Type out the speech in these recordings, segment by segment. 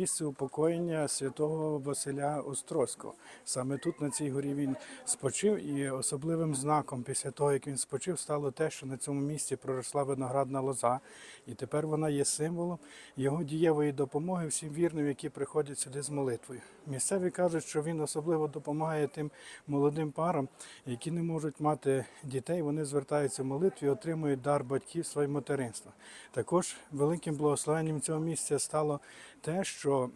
Місце упокоєння святого Василя Острозького. Саме тут на цій горі він спочив, і особливим знаком після того, як він спочив, стало те, що на цьому місці проросла виноградна лоза, і тепер вона є символом його дієвої допомоги всім вірним, які приходять сюди з молитвою. Місцеві кажуть, що він особливо допомагає тим молодим парам, які не можуть мати дітей. Вони звертаються в молитві, отримують дар батьківства і материнства. Також великим благословенням цього місця стало те, що е,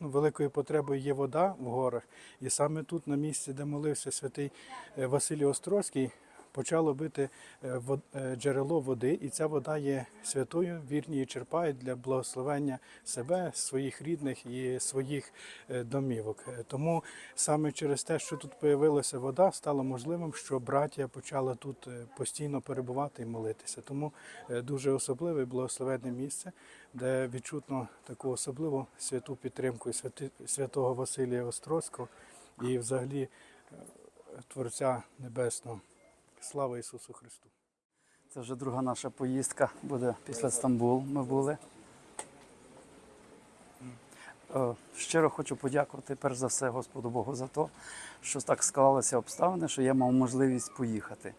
ну, великою потребою є вода в горах, і саме тут, на місці, де молився святий е, Василій Острозький, почало бити е, е, джерело води, і ця вода є святою, вірні її черпають для благословення себе, своїх рідних і своїх е, домівок. Тому саме через те, що тут появилася вода, стало можливим, що браття почали тут постійно перебувати і молитися. Тому дуже особливе благословенне місце, де відчутно таку особливу святу підтримку святого Василія Острозького і взагалі Творця Небесного. Слава Ісусу Христу! Це вже друга наша поїздка буде після Стамбул. Ми були. Е, Щиро хочу подякувати перш за все Господу Богу за те, що так склалися обставини, що я мав можливість поїхати.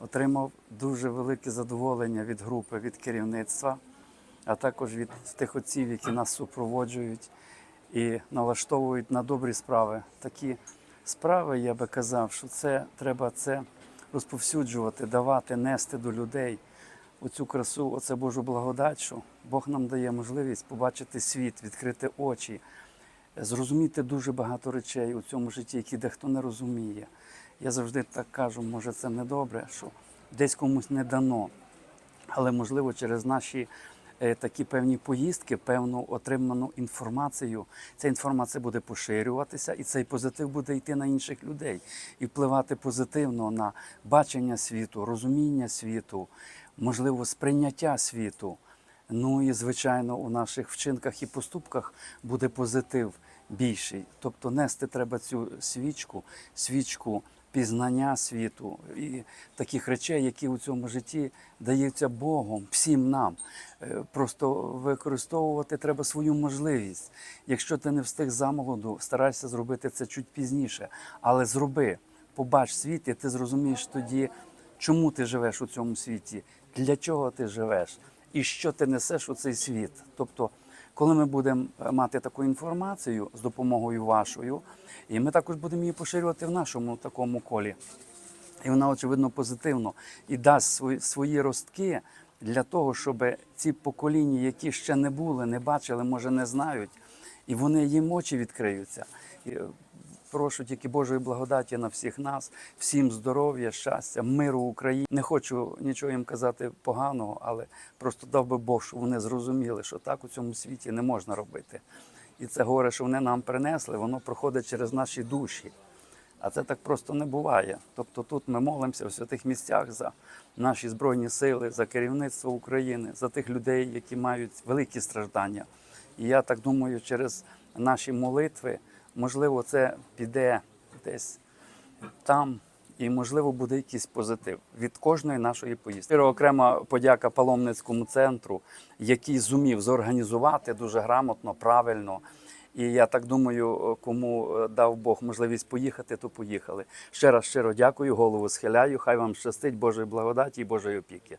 Отримав дуже велике задоволення від групи, від керівництва, а також від тих отців, які нас супроводжують і налаштовують на добрі справи. Такі справи, я би казав, що це треба це розповсюджувати, давати, нести до людей оцю красу, оце Божу благодать, що Бог нам дає можливість побачити світ, відкрити очі, зрозуміти дуже багато речей у цьому житті, які дехто не розуміє. Я завжди так кажу, може це не добре, що десь комусь не дано. Але можливо через наші такі певні поїздки, певну отриману інформацію, ця інформація буде поширюватися, і цей позитив буде йти на інших людей і впливати позитивно на бачення світу, розуміння світу, можливо, сприйняття світу. Ну і звичайно, у наших вчинках і поступках буде позитив більший. Тобто нести треба цю свічку, свічку пізнання світу і таких речей, які у цьому житті даються Богом, всім нам. Е, Просто використовувати треба свою можливість. Якщо ти не встиг замолоду, старайся зробити це чуть пізніше, але зроби, побач світ, і ти зрозумієш тоді, чому ти живеш у цьому світі, для чого ти живеш і що ти несеш у цей світ. Тобто, коли ми будемо мати таку інформацію з допомогою вашою, і ми також будемо її поширювати в нашому такому колі. І вона, очевидно, позитивно і дасть свої, ростки для того, щоб ці покоління, які ще не були, не бачили, може не знають, і вони їм очі відкриються. Прошу тільки Божої благодаті на всіх нас, всім здоров'я, щастя, миру Україні. Не хочу нічого їм казати поганого, але просто дав би Бог, щоб вони зрозуміли, що так у цьому світі не можна робити. І це горе, що вони нам принесли, воно проходить через наші душі. А це так просто не буває. Тобто тут ми молимося в святих місцях за наші збройні сили, за керівництво України, за тих людей, які мають великі страждання. І я так думаю, через наші молитви, можливо, це піде десь там, і можливо буде якийсь позитив від кожної нашої поїздки. Окрема подяка паломницькому центру, який зумів зорганізувати дуже грамотно, правильно. І я так думаю, кому е, дав Бог можливість поїхати, то поїхали. Ще раз щиро дякую, голову схиляю. Хай вам щастить Божої благодаті і Божої опіки.